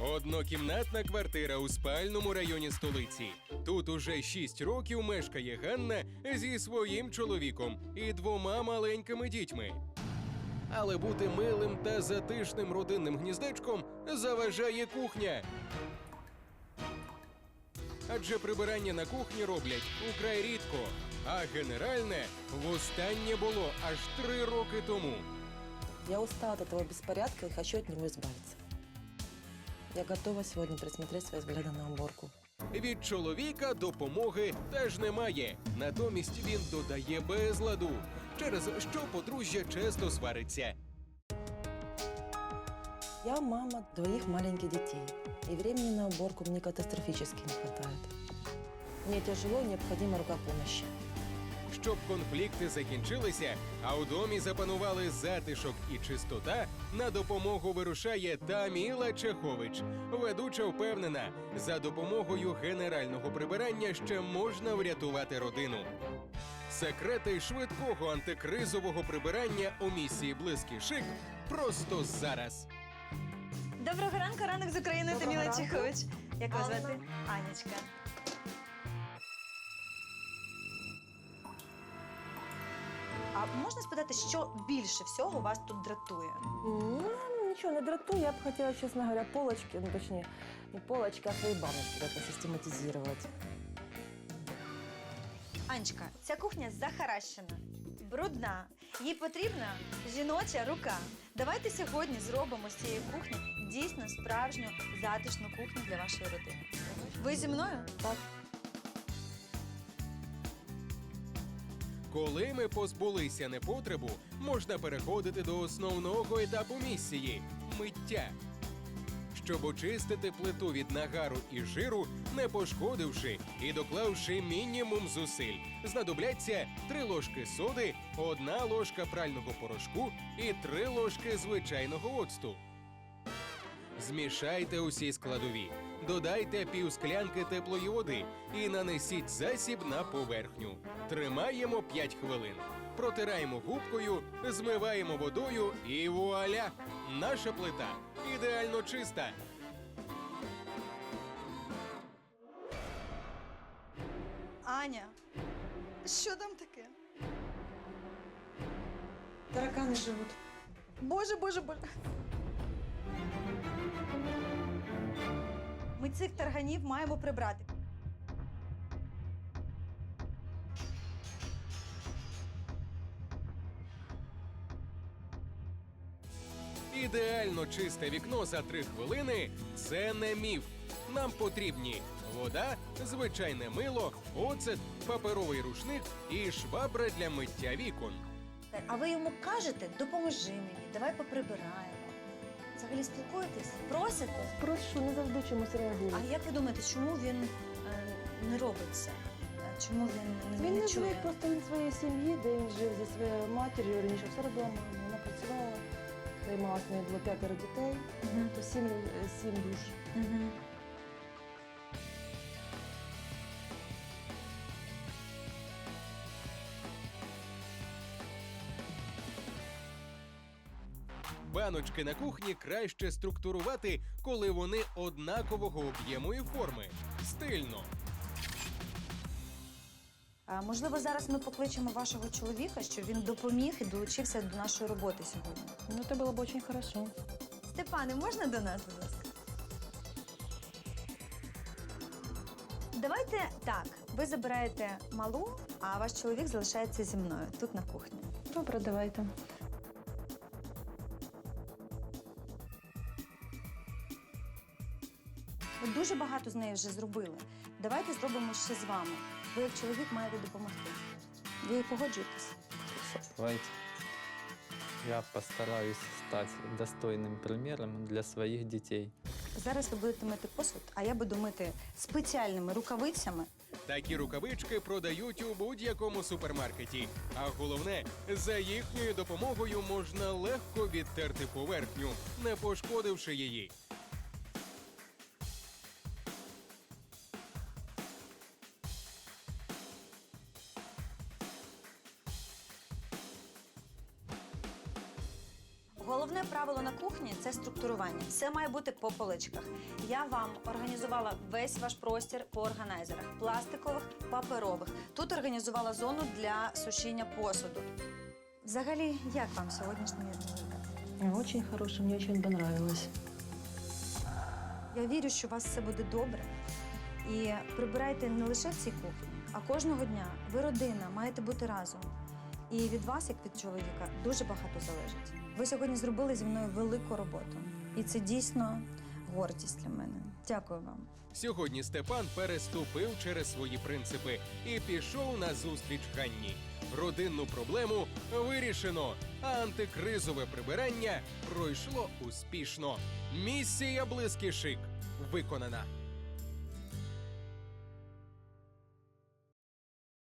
Однокімнатна квартира у спальному районі столиці. Тут уже 6 років мешкає Ганна зі своїм чоловіком і двома маленькими дітьми. Але бути милим та затишним родинним гніздечком заважає кухня. Адже прибирання на кухні роблять украй рідко, а генеральне востаннє було аж три роки тому. Я устала от этого беспорядка и хочу от него избавиться. Я готова сегодня присмотреть свои взгляды на уборку. Від чоловіка допомоги теж немає. Натомість він додає безладу, через що подружжя часто свариться. Я мама двоих маленьких детей, и времени на уборку мне катастрофически не хватает. Мне тяжело и необходима рука помощи. Щоб конфлікти закінчилися, а у домі запанували затишок і чистота, на допомогу вирушає Таміла Чехович. Ведуча впевнена, за допомогою генерального прибирання ще можна врятувати родину. Секрети швидкого антикризового прибирання у місії Близький шик просто зараз. Доброго ранку, ранок з України, Доброго Таміла ранку. Чехович. Як вас звати? Анечка. А можна спитати, що більше всього вас тут дратує? Ну, ничего, не драту. Я бы хотела, честно говоря, полочки, ну, точнее, не полочки, а свои баночки как-то систематизировать. Анечка, ця кухня захаращена, брудна. Їй потрібна жіноча рука. Давайте сьогодні зробимо з цієї кухні дійсно справжню затишну кухню для вашої родини. Ви зі мною? Так. Коли ми позбулися непотребу, можна переходити до основного етапу місії миття. Щоб очистити плиту від нагару і жиру, не пошкодивши і доклавши мінімум зусиль, знадобляться 3 ложки соди, 1 ложка прального порошку і 3 ложки звичайного оцту. Змішайте усі складові, додайте пів склянки теплої води і нанесіть засіб на поверхню. Тримаємо 5 хвилин. Протираємо губкою, змиваємо водою і вуаля! Наша плита ідеально чиста. Аня, що там таке? Тараканы живут. Боже, боже, боже. Ми цих тарганів маємо прибрати. Ідеально чисте вікно за 3 хвилини це не міф. Нам потрібні вода, звичайне мило, оцет, паперовий рушник і швабра для миття вікон. А ви йому кажете, допоможи мені, давай поприбираємо. Взагалі спілкуєтесь? Просите? Прошу, не завжди чомусь реагує. А як ви думаєте, чому він е, не робить це? Е, Чому він не, Він не не чує? звик просто від своєї сім'ї, де він жив зі своєю матір'ю. Раніше все робила мама. Вона працювала, займалася, в неї було п'ятеро дітей, Мгм. то сім, сім душ. Мгм. Баночки на кухні краще структурувати, коли вони однакового об'єму і форми. Стильно. А, можливо, зараз ми покличемо вашого чоловіка, щоб він допоміг і долучився до нашої роботи сьогодні. Ну, це було б дуже хорошо. Степане, можна до нас, будь ласка? Давайте так. Ви забираєте малу, а ваш чоловік залишається зі мною тут на кухні. Добре, давайте. Ви дуже багато з нею вже зробили. Давайте зробимо ще з вами. Ви як чоловік маєте допомогти. Ви погоджуєтесь? Давайте. Я постараюсь стать достойным примером для своих детей. Зараз ви будете мити посуд, а я буду мити спеціальними рукавицями. Такі рукавички продають у будь-якому супермаркеті. А головне, за їхньою допомогою можна легко відтерти поверхню, не пошкодивши її. Головне правило на кухні це структурування. Все має бути по поличках. Я вам організувала весь ваш простір по органайзерах пластикових, паперових. Тут організувала зону для сушіння посуду. Взагалі, як вам сьогоднішній день? Очень хороший, мне очень понравилось. Я вірю, що у вас все буде добре. І прибирайте не лише в цій кухні, а кожного дня. Ви родина, маєте бути разом. І від вас, як від чоловіка, дуже багато залежить. Ви сьогодні зробили зі мною велику роботу. І це дійсно гордість для мене. Дякую вам. Сьогодні Степан переступив через свої принципи і пішов на зустріч Ганні. Родинну проблему вирішено, а антикризове прибирання пройшло успішно. Місія близький виконана.